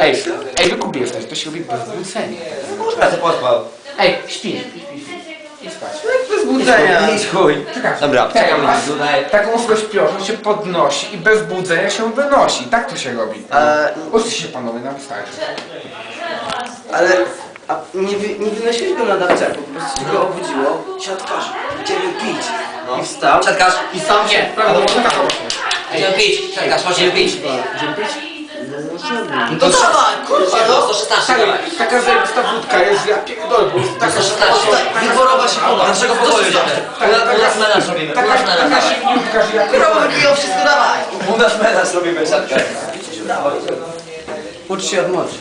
Ej, ej, wykupię jesteś, to się robi bez budzenia. Można to pospał. Ej, śpi, śpi, śpi, śpi. Idź spać. Bez budzenia. Idź chuj. Czekaj. Dobra, czekam masz tutaj. taką osobę śpiącą się podnosi i bez budzenia się wynosi. Tak to się robi. E, Uczcie się panowie, nam wystarczy. Ale a nie, wy, nie wynosiłeś go na dawce, po prostu go obudziło. Siatkarz, idziemy pić. I wstał. Siatkarz. I sam się... Prawda, no tak właśnie. Idziemy pić, czekasz, chodźmy pić. No To dawaj, kurwa, no, 116 Stary, dawaj. taka zajebista wódka jest, ja pierdolę, bo taka... 116. Wyborowa się poda, dlaczego pokoju idziemy? U nas menaż robimy, u Taka, nas menaż, taka dawaj. silniutka, że ja Kurwa, wypiją wszystko, dawaj. U nas menaż robimy, siatkę. Ucz się od mocy.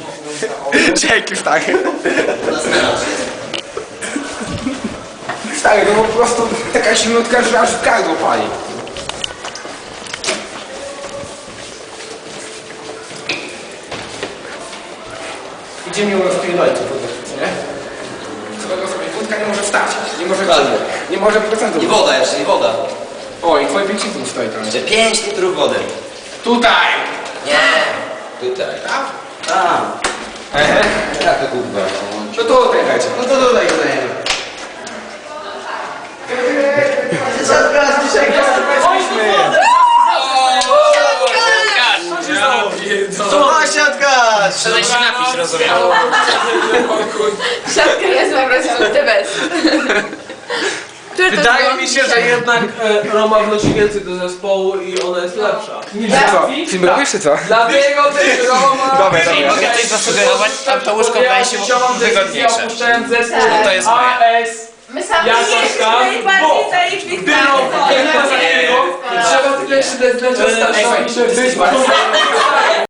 Dzięki, stary. U nas menaż. Stary, no po prostu taka silniutka, że aż w gardło pali. Rozpierdolić, co to nie? Swojego sobie wódka nie może stać, nie może... Dokładnie. Nie może procentów. I woda jeszcze, i woda. O, i twoje pięcicą stoi tam. Jeszcze 5 litrów wody. Tutaj! Nie. Tutaj. Tak? Tam. Ehe. Jaka kurwa. No tutaj dajcie. No to Trzeba się napić, rozumiem. Siatka jest po prostu the best. Który to Wydaje mi się, że jednak e, Roma wnosi więcej do zespołu i ona jest lepsza. Co? Filmujesz czy co? Dlatego też Roma... Dobra, dobra. Mogę coś zasugerować? Tam to łóżko będzie wygodniejsze. Opuszczałem zespół To jest moje. AS My sami Ja nie coś jesteśmy tam, najbardziej bo zajebista. było pieniądze za niego i trzeba tylko jeszcze dać Ej, starszą słuchaj,